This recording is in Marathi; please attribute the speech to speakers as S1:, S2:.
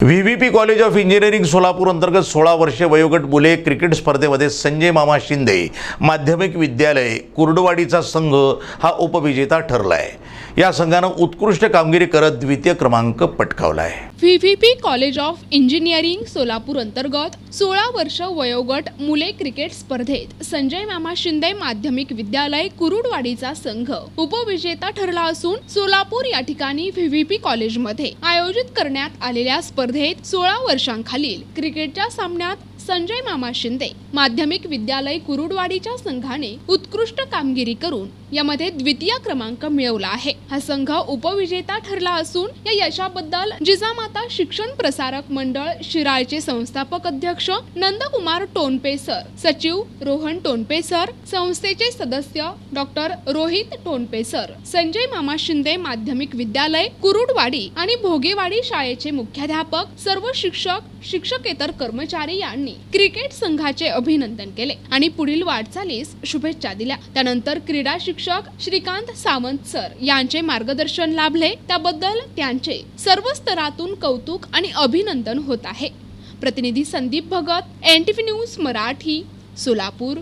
S1: P college of engineering Solapur अंतर्गत सोळा वर्षे वयोगट मुले क्रिकेट स्पर्धेमध्ये संजय मामा शिंदे माध्यमिक विद्यालय कुर्डवाडीचा संघ हा उपविजेता ठरला आहे या संघानं उत्कृष्ट कामगिरी करत द्वितीय क्रमांक पटकावला आहे
S2: VVP college of engineering Solapur अंतर्गत सोळा वर्ष वयोगट मुले क्रिकेट स्पर्धेत संजय मामा शिंदे माध्यमिक विद्यालय कुरुडवाडीचा संघ उपविजेता ठरला असून सोलापूर या ठिकाणी व्हीव्हीपी कॉलेजमध्ये आयोजित करण्यात आलेल्या स्पर्धेत सोळा वर्षांखालील क्रिकेटच्या सामन्यात संजय मामा शिंदे माध्यमिक विद्यालय कुरुडवाडीच्या संघाने उत्कृष्ट कामगिरी करून यामध्ये द्वितीय क्रमांक मिळवला आहे. हा संघ उपविजेता ठरला असून या यशाबद्दल जिजामाता शिक्षण प्रसारक मंडळ शिराळचे संस्थापक अध्यक्ष नंदकुमार टोनपे सर सचिव रोहन टोनपे सर संस्थेचे सदस्य डॉक्टर रोहित टोनपे सर संजय मामा शिंदे माध्यमिक विद्यालय कुरुडवाडी आणि भोगेवाडी शाळेचे मुख्याध्यापक सर्व शिक्षक शिक्षकेतर कर्मचारी यांनी क्रिकेट संघाचे अभिनंदन केले आणि पुढील वाटचालीस शुभेच्छा दिल्या. त्यानंतर क्रीडा शिक्षक श्रीकांत सावंत सर यांचे मार्गदर्शन लाभले. त्याबद्दल त्यांचे सर्व स्तरातून कौतुक आणि अभिनंदन होत आहे. प्रतिनिधी Sandeep Bhagat N T V news Marathi Solapur.